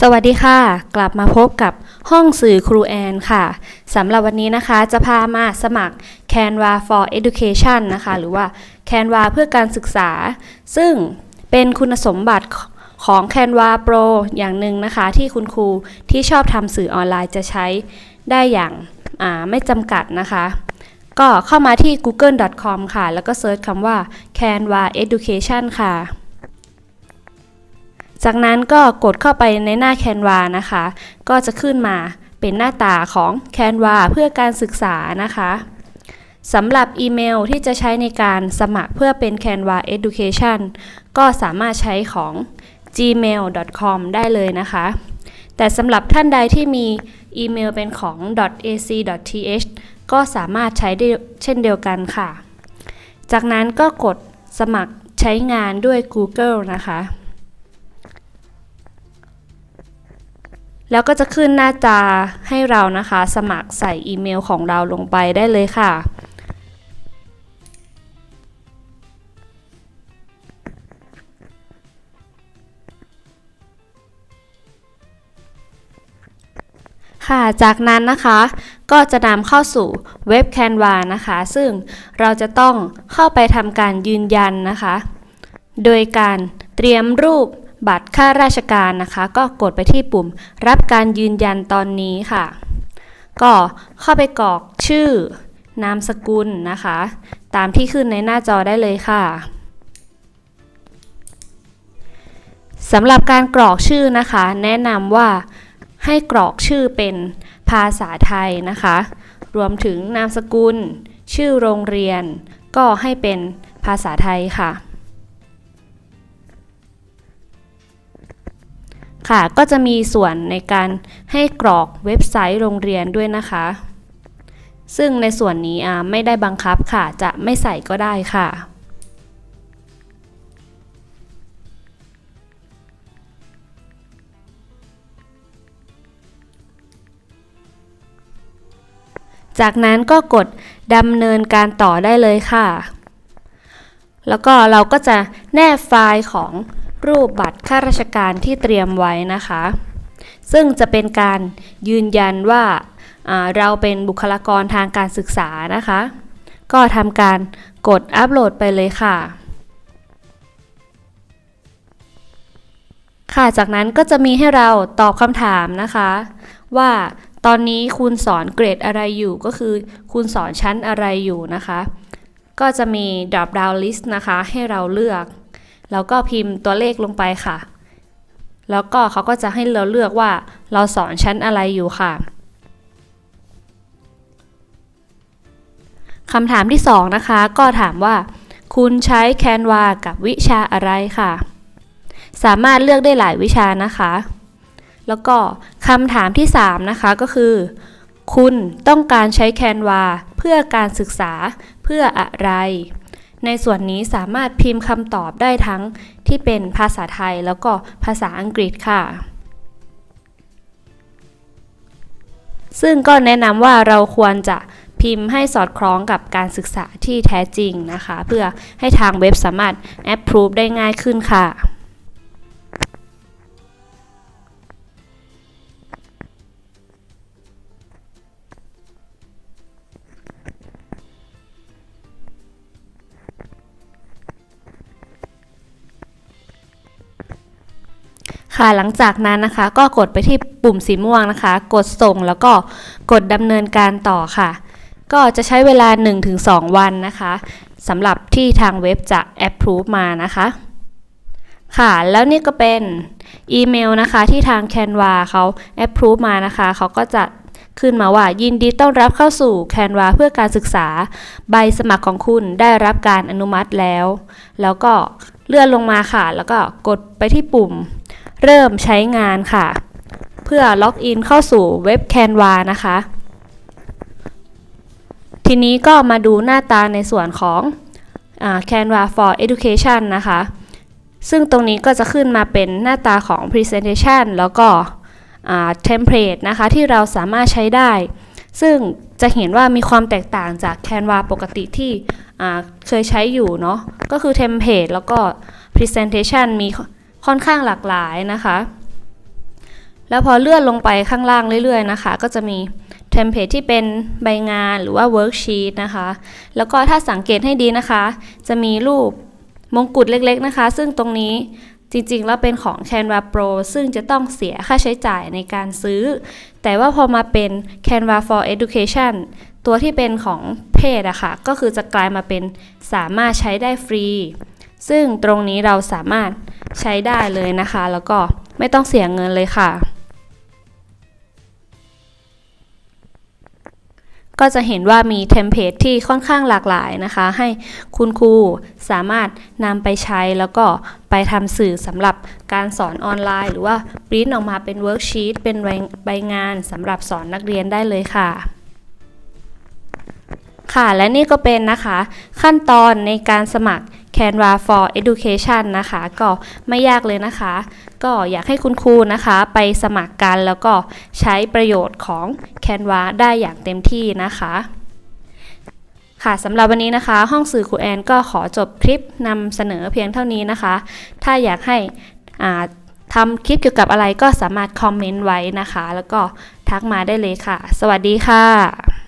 สวัสดีค่ะ กลับมาพบกับห้องสื่อครูแอนค่ะสำหรับวันนี้นะคะจะพามาสมัคร Canva for Education นะคะ หรือว่า Canva เพื่อการศึกษา ซึ่งเป็นคุณสมบัติของ Canva Pro อย่างหนึ่งนะคะ ที่คุณครูที่ชอบทำสื่อออนไลน์จะใช้ได้อย่างาไม่จำกัดนะคะ ก็เข้ามาที่ google.com ค่ะ แล้วก็เซิร์ชคำว่า Canva Education ค่ะ จากนั้นก็กดเข้าไปในหน้า Canva นะคะ ก็จะขึ้นมาเป็นหน้าตาของ Canva เพื่อการศึกษานะคะสำหรับอีเมลที่จะใช้ในการสมัครเพื่อเป็น Canva Education ก็สามารถใช้ของ gmail.com ได้เลยนะคะ แต่สำหรับท่านใดที่มีอีเมลเป็นของ .ac.th ก็สามารถใช้ได้เช่นเดียวกันค่ะ จากนั้นก็กดสมัครใช้งานด้วย Google นะคะ แล้วก็จะขึ้นหน้าจาให้เรานะคะ สมัครใส่อีเมลของเราลงไปได้เลยค่ะ ค่ะ จากนั้นนะคะก็จะนำเข้าสู่เว็บ Canva นะคะ ซึ่งเราจะต้องเข้าไปทำการยืนยันนะคะ โดยการเตรียมรูป บัตรข้าราชการนะคะ ก็กดไปที่ปุ่ม รับการยืนยันตอนนี้ค่ะ ก็เข้าไปกรอกชื่อนามสกุลนะคะ ตามที่ขึ้นในหน้าจอได้เลยค่ะสำหรับการกรอกชื่อนะคะ แนะนำว่าให้กรอกชื่อเป็นภาษาไทยนะคะ รวมถึงนามสกุล ชื่อโรงเรียน ก็ให้เป็นภาษาไทยค่ะ ค่ะ ก็จะมีส่วนในการให้กรอกเว็บไซต์โรงเรียนด้วยนะคะ ซึ่งในส่วนนี้ไม่ได้บังคับค่ะ จะไม่ใส่ก็ได้ค่ะจากนั้นก็กดดำเนินการต่อได้เลยค่ะ แล้วก็เราก็จะแนบไฟล์ของ รูปบัตรข้าราชการที่เตรียมไว้นะคะ ซึ่งจะเป็นการยืนยันว่าเราเป็นบุคลากรทางการศึกษานะคะ ก็ทำการกดอัปโหลดไปเลยค่ะ ค่ะจากนั้นก็จะมีให้เราตอบคำถามนะคะ ว่าตอนนี้คุณสอนเกรดอะไรอยู่ก็คือคุณสอนชั้นอะไรอยู่นะคะ ก็จะมี drop down list นะคะ ให้เราเลือก แล้วก็พิมพ์ตัวเลขลงไปค่ะ แล้วก็เขาก็จะให้เราเลือกว่าเราสอนชั้นอะไรอยู่ค่ะคำถามที่ 2 นะคะ ก็ถามว่า คุณใช้ Canva กับวิชาอะไรค่ะ สามารถเลือกได้หลายวิชานะคะ แล้วก็คำถามที่ 3 นะคะก็คือ คุณต้องการใช้ Canva เพื่อการศึกษาเพื่ออะไร ในส่วนนี้สามารถพิมพ์คำตอบได้ทั้งที่เป็นภาษาไทยแล้วก็ภาษาอังกฤษค่ะ ซึ่งก็แนะนำว่าเราควรจะพิมพ์ให้สอดคล้องกับการศึกษาที่แท้จริงนะคะ เพื่อให้ทางเว็บสามารถ approve ได้ง่ายขึ้นค่ะ ค่ะหลังจากนั้นนะคะก็กดไปที่ปุ่มสีม่วงนะคะ กดส่งแล้วก็กดดำเนินการต่อค่ะ ก็จะใช้เวลา 1-2 วันนะคะสำหรับที่ทางเว็บจะ approve มานะคะค่ะ แล้วนี่ก็เป็นอีเมลนะคะที่ทาง Canva เขา approve มานะคะ เขาก็จะขึ้นมาว่ายินดีต้อนรับเข้าสู่ Canva เพื่อการศึกษาใบสมัครของคุณได้รับการอนุมัติแล้ว แล้วก็เลื่อนลงมาค่ะ แล้วก็กดไปที่ปุ่ม เริ่มใช้งานค่ะ เพื่อล็อกอินเข้าสู่เว็บ Canva นะคะ ทีนี้ก็มาดูหน้าตาในส่วนของอ Canva for Education นะคะ ซึ่งตรงนี้ก็จะขึ้นมาเป็นหน้าตาของ Presentation แล้วก็เทมเพลตนะคะที่เราสามารถใช้ได้ ซึ่งจะเห็นว่ามีความแตกต่างจาก Canva ปกติที่เคยใช้อยู่เนาะก็คือเทมเพลตแล้วก็ Presentation มี ค่อนข้างหลากหลายนะคะ แล้วพอเลื่อนลงไปข้างล่างเรื่อยๆนะคะ ก็จะมีเทมเพลตที่เป็นใบงานหรือว่าเวิร์กชีตนะคะ แล้วก็ถ้าสังเกตให้ดีนะคะ จะมีรูปมงกุฎเล็กๆนะคะ ซึ่งตรงนี้จริงๆ แล้วเป็นของ Canva Pro ซึ่งจะต้องเสียค่าใช้จ่ายในการซื้อ แต่ว่าพอมาเป็น Canva for Education ตัวที่เป็นของเพศอะค่ะ ก็คือจะกลายมาเป็นสามารถใช้ได้ฟรี ซึ่งตรงนี้เราสามารถใช้ได้เลยนะคะ แล้วก็ไม่ต้องเสียเงินเลยค่ะ ก็จะเห็นว่ามีเทมเพลตที่ค่อนข้างหลากหลายนะคะ ให้คุณครูสามารถนำไปใช้แล้วก็ไปทำสื่อสำหรับการสอนออนไลน์ หรือว่าปริ้นออกมาเป็นเวิร์กชีตเป็นใบงานสำหรับสอนนักเรียนได้เลยค่ะค่ะและนี่ก็เป็นนะคะ ขั้นตอนในการสมัคร Canva for Education นะคะ ก็ไม่ยากเลยนะคะ ก็อยากให้คุณครูนะคะ ไปสมัครกันแล้วก็ใช้ประโยชน์ของ Canva ได้อย่างเต็มที่นะคะค่ะสำหรับวันนี้นะคะ ห้องสื่อครูแอนก็ขอจบคลิปนำเสนอเพียงเท่านี้นะคะ ถ้าอยากให้อ่าทำคลิปเกี่ยวกับอะไรก็สามารถคอมเมนต์ไว้นะคะ แล้วก็ทักมาได้เลยค่ะ สวัสดีค่ะ